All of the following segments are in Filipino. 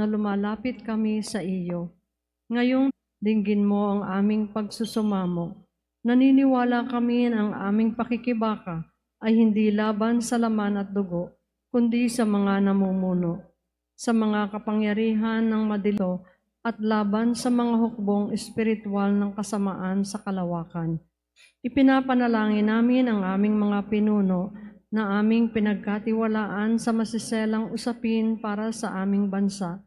na lumalapit kami sa iyo. Ngayong dinggin mo ang aming pagsusumamo. Naniniwala kami ang aming pakikibaka ay hindi laban sa laman at dugo, kundi sa mga namumuno, sa mga kapangyarihan ng madilo at laban sa mga hukbong espiritual ng kasamaan sa kalawakan. Ipinapanalangin namin ang aming mga pinuno na aming pinagkatiwalaan sa masiselang usapin para sa aming bansa.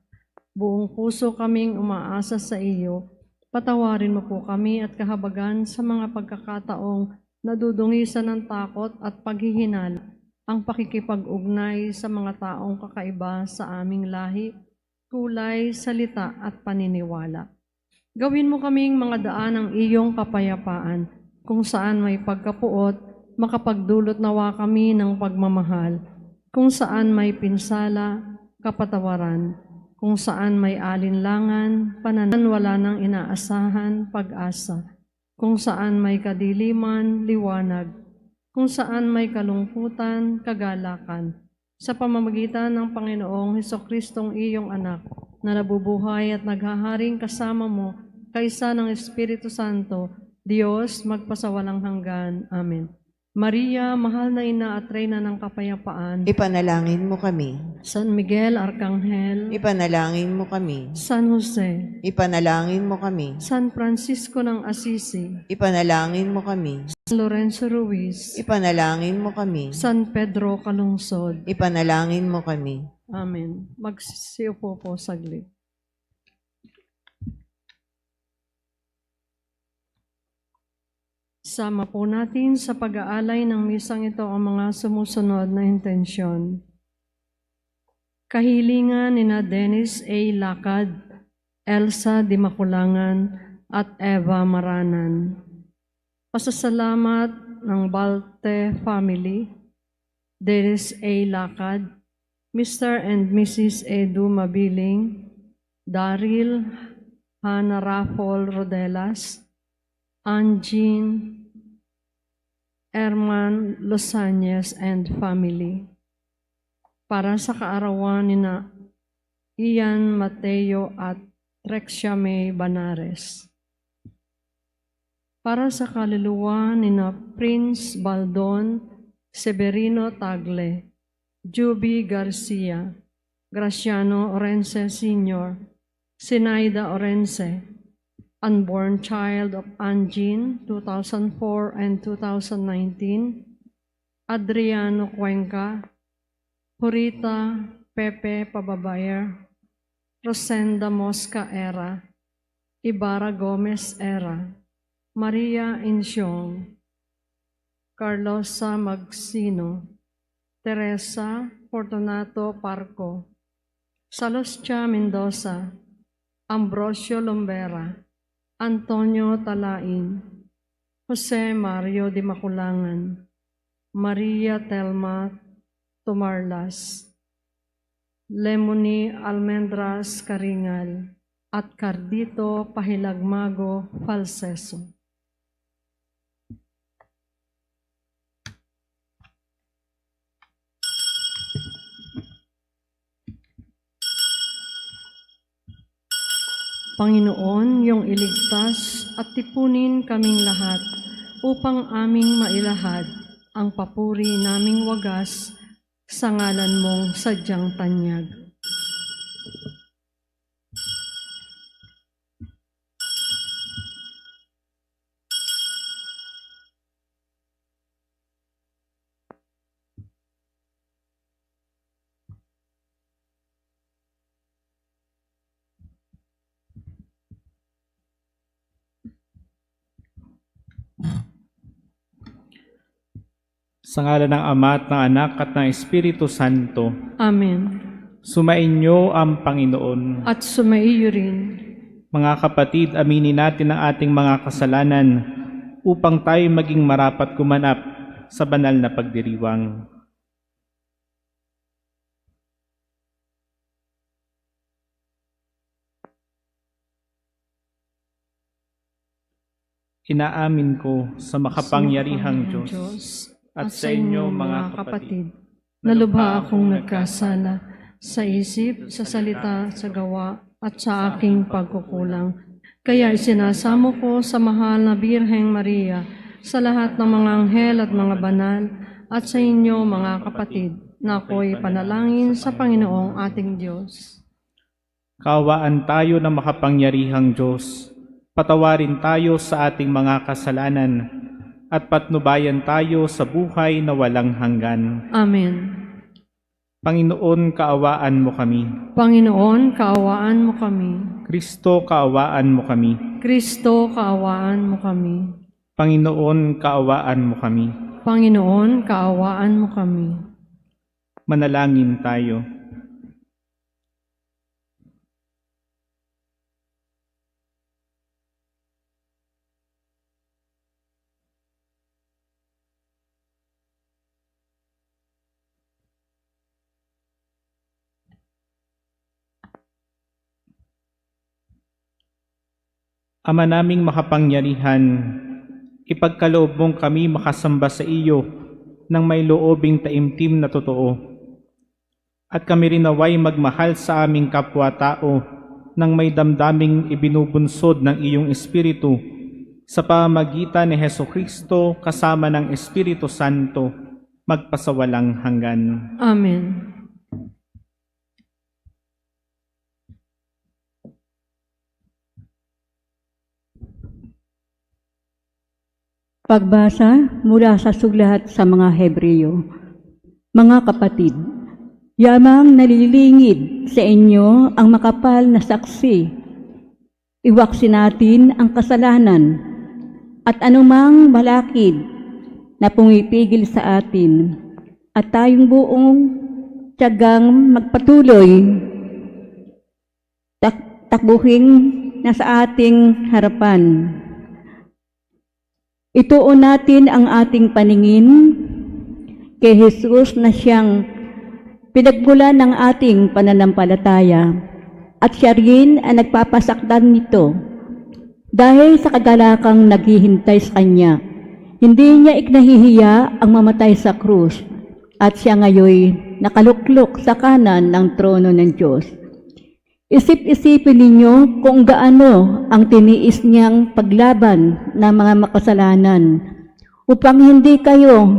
Buong puso kaming umaasa sa iyo. Patawarin mo po kami at kahabagan sa mga pagkakataong nadudungisan ng takot at paghihinal ang pakikipag-ugnay sa mga taong kakaiba sa aming lahi, kulay, salita at paniniwala. Gawin mo kaming mga daan ng iyong kapayapaan, kung saan may pagkapuot, makapagdulot nawa kami ng pagmamahal, kung saan may pinsala, kapatawaran, kung saan may alinlangan, pananwala ng inaasahan, pag-asa, kung saan may kadiliman, liwanag, kung saan may kalungkutan, kagalakan, sa pamamagitan ng Panginoong Heso Kristong iyong anak, na nabubuhay at naghaharing kasama mo kaysa ng Espiritu Santo, Diyos magpasawalang hanggan. Amen. Maria, mahal na ina at reyna ng kapayapaan, Ipanalangin mo kami. San Miguel Arcangel, Ipanalangin mo kami. San Jose, Ipanalangin mo kami. San Francisco ng Assisi, Ipanalangin mo kami. San Lorenzo Ruiz, Ipanalangin mo kami. San Pedro Calungsod. Ipanalangin mo kami. Amen. Magsisiupo po saglit. Sama po natin sa pag-aalay ng misang ito ang mga sumusunod na intensyon. Kahilingan ni na Dennis A. Lakad, Elsa Di Makulangan, at Eva Maranan. Pasasalamat ng Balte family, Dennis A. Lakad, Mr. and Mrs. Edu Mabiling, Daryl Hannah Raffol Rodelas, Anjin Herman Losanyes and family. Para sa kaarawan ni na Ian Mateo at Rexia May Banares. Para sa kaluluwa ni na Prince Baldon Severino Tagle, Juby Garcia, Graciano Orense Sr., Sinaida Orense, Unborn Child of Anjin, 2004 and 2019, Adriano Cuenca, Purita Pepe Pababayer, Rosenda Mosca Era, Ibarra Gomez Era, Maria Insyong, Carlosa Magsino, Teresa Fortunato Parco, Saloscha Mendoza, Ambrosio Lombera, Antonio Talain, Jose Mario de Maculangan, Maria Telma Tomarlas, Lemony Almendras Caringal, at Cardito Pahilagmago Falseso. Panginoon, yung iligtas at tipunin kaming lahat upang aming mailahad ang papuri naming wagas sa ngalan mong sadyang tanyag. Sa ngala ng Ama at ng Anak at ng Espiritu Santo, Amen. sumainyo ang Panginoon. At sumaiyo rin, Mga kapatid, aminin natin ang ating mga kasalanan upang tayo maging marapat kumanap sa banal na pagdiriwang. Inaamin ko sa makapangyarihang Diyos at sa inyo mga kapatid, na lubha akong nagkasala sa isip, sa salita, sa gawa, at sa aking pagkukulang. Kaya isinasamo ko sa mahal na Birheng Maria, sa lahat ng mga anghel at mga banal, at sa inyo mga kapatid, na ako'y panalangin sa Panginoong ating Diyos. Kaawaan tayo ng makapangyarihang Diyos. Patawarin tayo sa ating mga kasalanan at patnubayan tayo sa buhay na walang hanggan. Amen. Panginoon, kaawaan mo kami. Panginoon, kaawaan mo kami. Kristo, kaawaan mo kami. Kristo, kaawaan mo kami. Panginoon, kaawaan mo kami. Panginoon, kaawaan mo kami. Manalangin tayo. Ama naming makapangyarihan, ipagkaloob mong kami makasamba sa iyo ng may loobing taimtim na totoo. At kami rin naway magmahal sa aming kapwa-tao ng may damdaming ibinubunsod ng iyong Espiritu sa pamagitan ni Heso Kristo kasama ng Espiritu Santo magpasawalang hanggan. Amen. Pagbasa mula sa sulat sa mga Hebreyo. Mga kapatid, yamang nalilingid sa inyo ang makapal na saksi. Iwaksi natin ang kasalanan at anumang balakid na pumipigil sa atin at tayong buong tiyagang magpatuloy tak takbuhin na sa ating harapan. Ituon natin ang ating paningin kay Jesus na siyang pinagmulan ng ating pananampalataya at siya rin ang nagpapasakdan nito dahil sa kagalakang naghihintay sa kanya. Hindi niya iknahihiya ang mamatay sa krus at siya ngayoy nakaluklok sa kanan ng trono ng Diyos. Isip-isipin ninyo kung gaano ang tiniis niyang paglaban ng mga makasalanan upang hindi kayo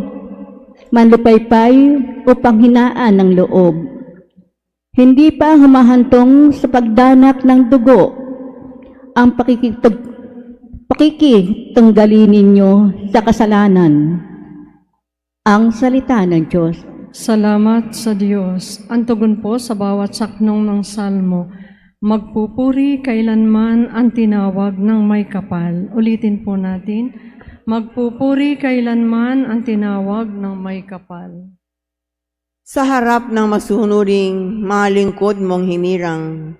manlupaypay o panghinaan ng loob. Hindi pa humahantong sa pagdanak ng dugo ang pakikitag, pakikitanggalin ninyo sa kasalanan. Ang salita ng Diyos. Salamat sa Diyos. Ang tugon po sa bawat saknong ng salmo. Magpupuri kailanman ang tinawag ng may kapal. Ulitin po natin. Magpupuri kailanman ang tinawag ng may kapal. Sa harap ng masunuring mga lingkod mong hinirang,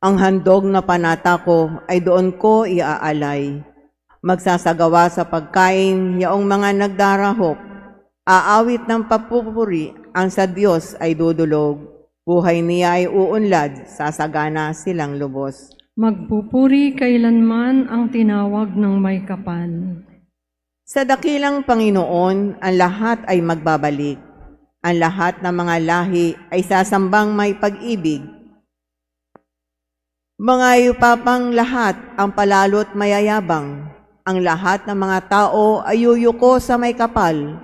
ang handog na panata ko ay doon ko iaalay. Magsasagawa sa pagkain yaong mga nagdarahop, aawit ng papupuri ang sa Diyos ay dudulog. Buhay niya ay uunlad, sasagana silang lubos. Magpupuri kailanman ang tinawag ng may kapal. Sa dakilang Panginoon, ang lahat ay magbabalik. Ang lahat ng mga lahi ay sasambang may pag-ibig. Mga yupapang lahat ang palalo't mayayabang. Ang lahat ng mga tao ay yuyuko sa may kapal.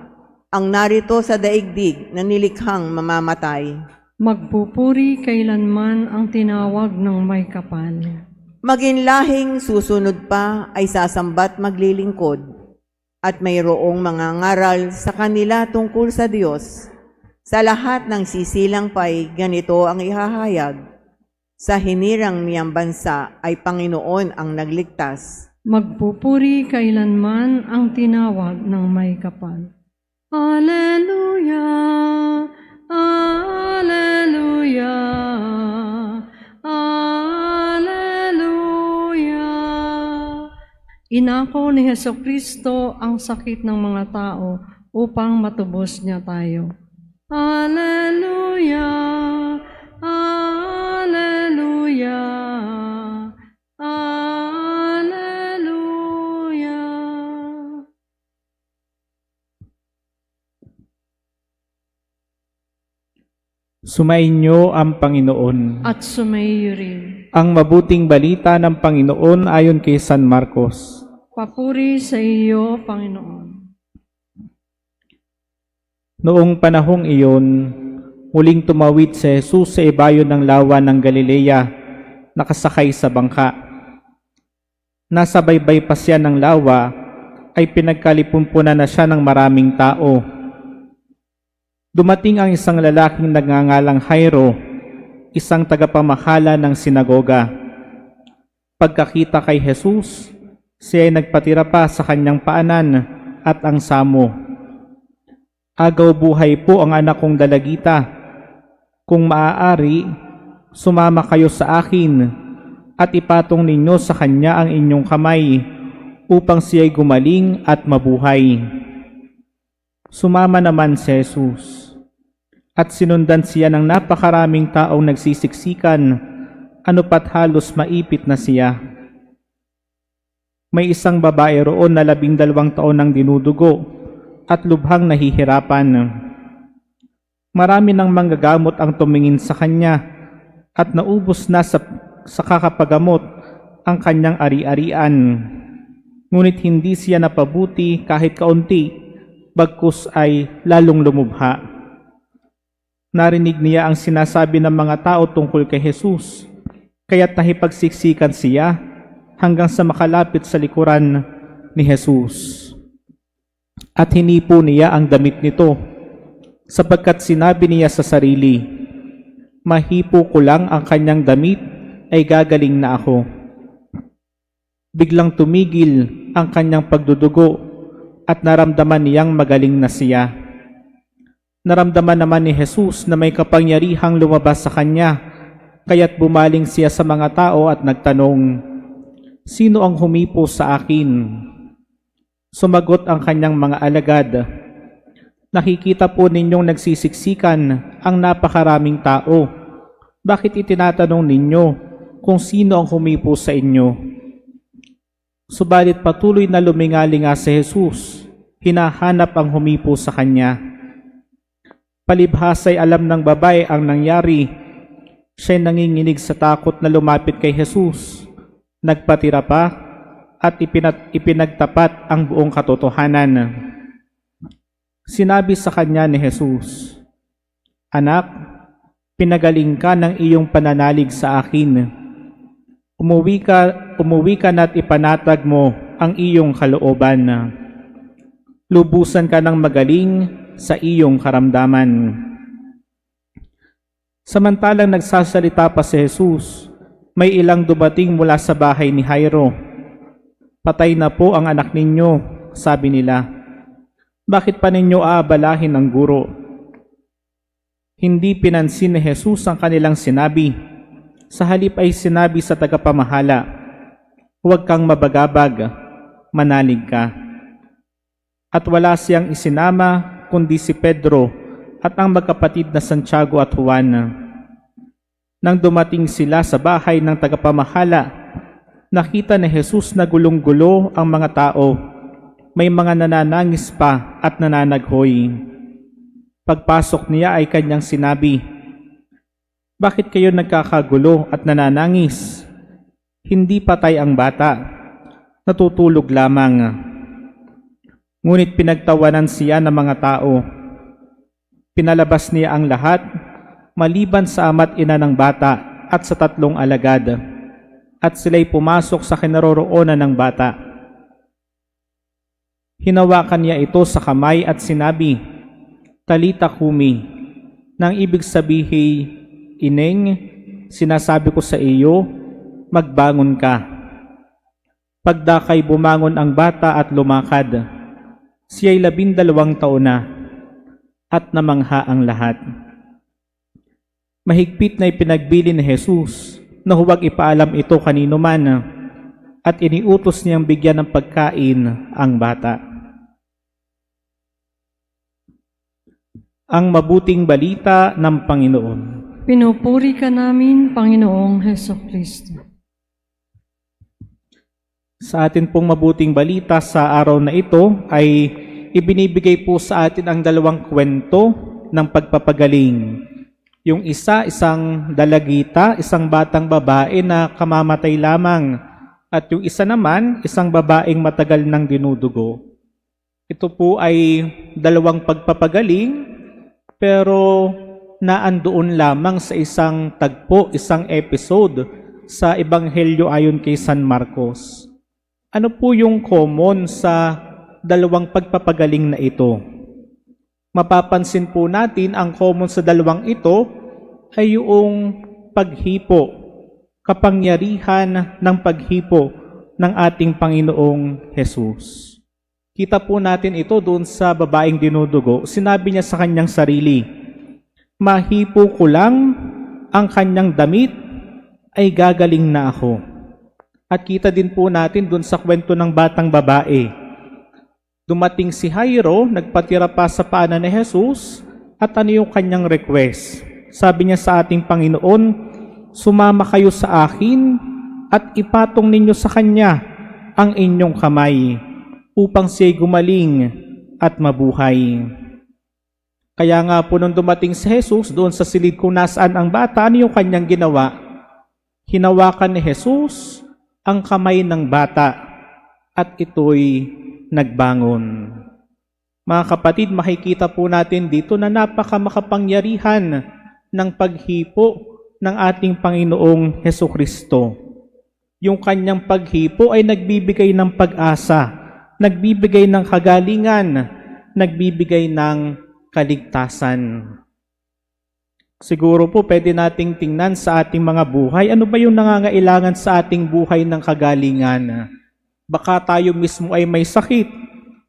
Ang narito sa daigdig na nilikhang mamamatay. Magpupuri kailanman ang tinawag ng may kapal. Maging lahing susunod pa ay sasambat maglilingkod at mayroong mga ngaral sa kanila tungkol sa Diyos. Sa lahat ng sisilang pa'y ganito ang ihahayag. Sa hinirang niyang bansa ay Panginoon ang nagligtas. Magpupuri kailanman ang tinawag ng may kapal. Alleluia, Inako ni Heso Kristo ang sakit ng mga tao upang matubos niya tayo. Alleluia, Alleluia, Alleluia. Sumainyo ang Panginoon. at sumaiyo rin. Ang mabuting balita ng Panginoon ayon kay San Marcos. Papuri sa iyo, Panginoon. Noong panahong iyon, muling tumawid si Jesus sa ibayo ng lawa ng Galilea, nakasakay sa bangka. Nasa baybay pa siya ng lawa, ay pinagkalipumpunan na siya ng maraming tao. Dumating ang isang lalaking nagngangalang Jairo, isang tagapamahala ng sinagoga. Pagkakita kay Jesus, siya ay nagpatira pa sa kanyang paanan at ang samo. Agaw buhay po ang anak kong dalagita. Kung maaari, sumama kayo sa akin at ipatong ninyo sa kanya ang inyong kamay upang siya'y gumaling at mabuhay. Sumama naman si Jesus at sinundan siya ng napakaraming taong nagsisiksikan, ano pat halos maipit na siya. May isang babae roon na labing dalawang taon ng dinudugo at lubhang nahihirapan. Marami ng manggagamot ang tumingin sa kanya at naubos na sa, sa kakapagamot ang kanyang ari-arian. Ngunit hindi siya napabuti kahit kaunti, bagkus ay lalong lumubha. Narinig niya ang sinasabi ng mga tao tungkol kay Jesus, kaya't nahipagsiksikan siya hanggang sa makalapit sa likuran ni Jesus at hinipo niya ang damit nito, sapagkat sinabi niya sa sarili, Mahipo ko lang ang kanyang damit, ay gagaling na ako. Biglang tumigil ang kanyang pagdudugo at naramdaman niyang magaling na siya. Naramdaman naman ni Jesus na may kapangyarihang lumabas sa kanya, kaya't bumaling siya sa mga tao at nagtanong, Sino ang humipo sa akin? Sumagot ang kanyang mga alagad, Nakikita po ninyong nagsisiksikan ang napakaraming tao. Bakit itinatanong ninyo kung sino ang humipo sa inyo? Subalit patuloy na lumingali nga si Jesus, hinahanap ang humipo sa kanya. Palibhas ay alam ng babae ang nangyari. Siya'y nanginginig sa takot na lumapit kay Jesus. Nagpatira pa at ipinagtapat ang buong katotohanan. Sinabi sa kanya ni Jesus, Anak, pinagaling ka ng iyong pananalig sa akin. Umuwi ka, umuwi ka na't ipanatag mo ang iyong kalooban. Lubusan ka ng magaling sa iyong karamdaman. Samantalang nagsasalita pa si Jesus, may ilang dumating mula sa bahay ni Jairo. Patay na po ang anak ninyo, sabi nila. Bakit pa ninyo aabalahin ang guro? Hindi pinansin ni Jesus ang kanilang sinabi. Sa halip ay sinabi sa tagapamahala, Huwag kang mabagabag, manalig ka. At wala siyang isinama kundi si Pedro at ang magkapatid na Santiago at Juan. Nang dumating sila sa bahay ng tagapamahala, nakita ni Jesus na gulong-gulo ang mga tao. May mga nananangis pa at nananaghoy. Pagpasok niya ay kanyang sinabi, Bakit kayo nagkakagulo at nananangis? Hindi patay ang bata, natutulog lamang. Ngunit pinagtawanan siya ng mga tao. Pinalabas niya ang lahat, maliban sa ama't ina ng bata at sa tatlong alagad, at sila'y pumasok sa kinaroroonan ng bata. Hinawakan niya ito sa kamay at sinabi, Talita kumi, nang ibig sabihin, Ineng, sinasabi ko sa iyo, magbangon ka. Pagdakay bumangon ang bata at lumakad. Siya'y labindalawang taon na at namangha ang lahat. Mahigpit na ipinagbili ni Jesus na huwag ipaalam ito kanino man at iniutos niyang bigyan ng pagkain ang bata. Ang mabuting balita ng Panginoon. Pinupuri ka namin, Panginoong Heso Kristo. Sa atin pong mabuting balita sa araw na ito ay ibinibigay po sa atin ang dalawang kwento ng pagpapagaling. Yung isa, isang dalagita, isang batang babae na kamamatay lamang. At yung isa naman, isang babaeng matagal nang dinudugo. Ito po ay dalawang pagpapagaling, pero naandoon lamang sa isang tagpo, isang episode sa Ebanghelyo ayon kay San Marcos. Ano po yung common sa dalawang pagpapagaling na ito? Mapapansin po natin ang common sa dalawang ito ay yung paghipo, kapangyarihan ng paghipo ng ating Panginoong Jesus. Kita po natin ito doon sa babaeng dinudugo. Sinabi niya sa kanyang sarili, Mahipo ko lang ang kanyang damit ay gagaling na ako. At kita din po natin doon sa kwento ng batang babae. Dumating si Jairo, nagpatira pa sa paanan ni Jesus, at ano yung kanyang request? Sabi niya sa ating Panginoon, Sumama kayo sa akin at ipatong ninyo sa kanya ang inyong kamay upang siya'y gumaling at mabuhay. Kaya nga po nung dumating si Jesus doon sa silid kung nasaan ang bata, ano yung kanyang ginawa? Hinawakan ni Jesus ang kamay ng bata at ito'y nagbangon. Mga kapatid, makikita po natin dito na napaka makapangyarihan ng paghipo ng ating Panginoong Heso Kristo. Yung kanyang paghipo ay nagbibigay ng pag-asa, nagbibigay ng kagalingan, nagbibigay ng kaligtasan. Siguro po pwede nating tingnan sa ating mga buhay, ano ba yung nangangailangan sa ating buhay ng kagalingan? Baka tayo mismo ay may sakit,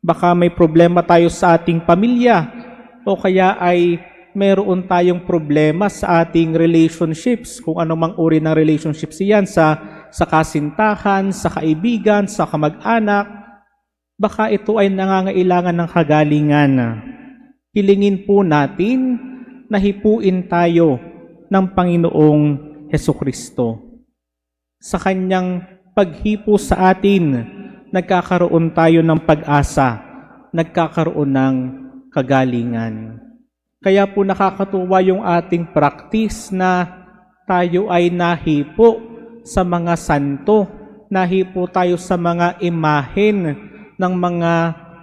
baka may problema tayo sa ating pamilya, o kaya ay meron tayong problema sa ating relationships, kung ano mang uri ng relationships iyan, sa, sa kasintahan, sa kaibigan, sa kamag-anak, baka ito ay nangangailangan ng kagalingan. Hilingin po natin na hipuin tayo ng Panginoong Heso Kristo. Sa kanyang paghipo sa atin, nagkakaroon tayo ng pag-asa, nagkakaroon ng kagalingan. Kaya po nakakatuwa yung ating practice na tayo ay nahipo sa mga santo, nahipo tayo sa mga imahen ng mga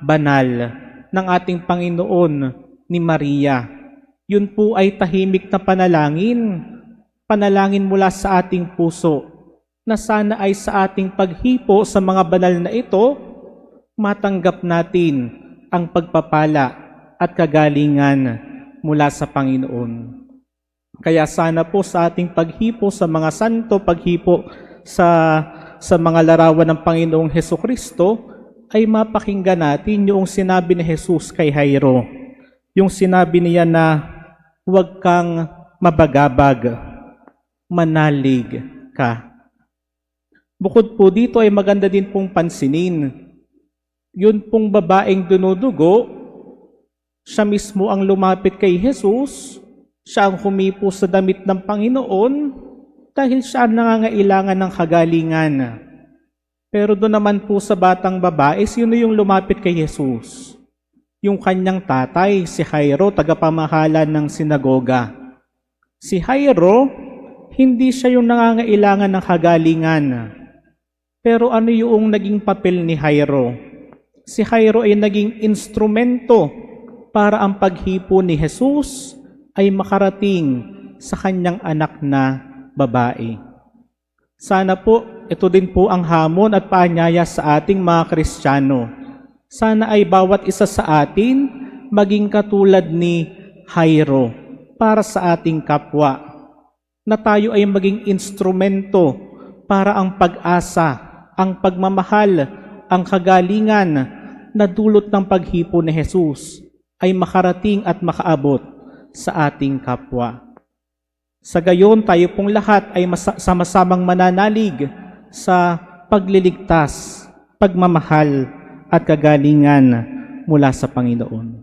banal ng ating Panginoon ni Maria. Yun po ay tahimik na panalangin, panalangin mula sa ating puso, na sana ay sa ating paghipo sa mga banal na ito, matanggap natin ang pagpapala at kagalingan mula sa Panginoon. Kaya sana po sa ating paghipo sa mga santo, paghipo sa sa mga larawan ng Panginoong Heso Kristo, ay mapakinggan natin yung sinabi ni Jesus kay Jairo. Yung sinabi niya na huwag kang mabagabag, manalig ka. Bukod po dito ay maganda din pong pansinin. Yun pong babaeng dunudugo, siya mismo ang lumapit kay Jesus, siya ang humipo sa damit ng Panginoon dahil siya ang nangangailangan ng kagalingan. Pero doon naman po sa batang babae, sino yung lumapit kay Jesus? Yung kanyang tatay, si Jairo, tagapamahala ng sinagoga. Si Jairo, hindi siya yung nangangailangan ng kagalingan. Pero ano yung naging papel ni Jairo? Si Jairo ay naging instrumento para ang paghipo ni Jesus ay makarating sa kanyang anak na babae. Sana po, ito din po ang hamon at paanyaya sa ating mga Kristiyano. Sana ay bawat isa sa atin maging katulad ni Jairo para sa ating kapwa. Na tayo ay maging instrumento para ang pag-asa, ang pagmamahal, ang kagalingan na dulot ng paghipo ni Jesus ay makarating at makaabot sa ating kapwa. Sa gayon, tayo pong lahat ay sama-samang mananalig sa pagliligtas, pagmamahal at kagalingan mula sa Panginoon.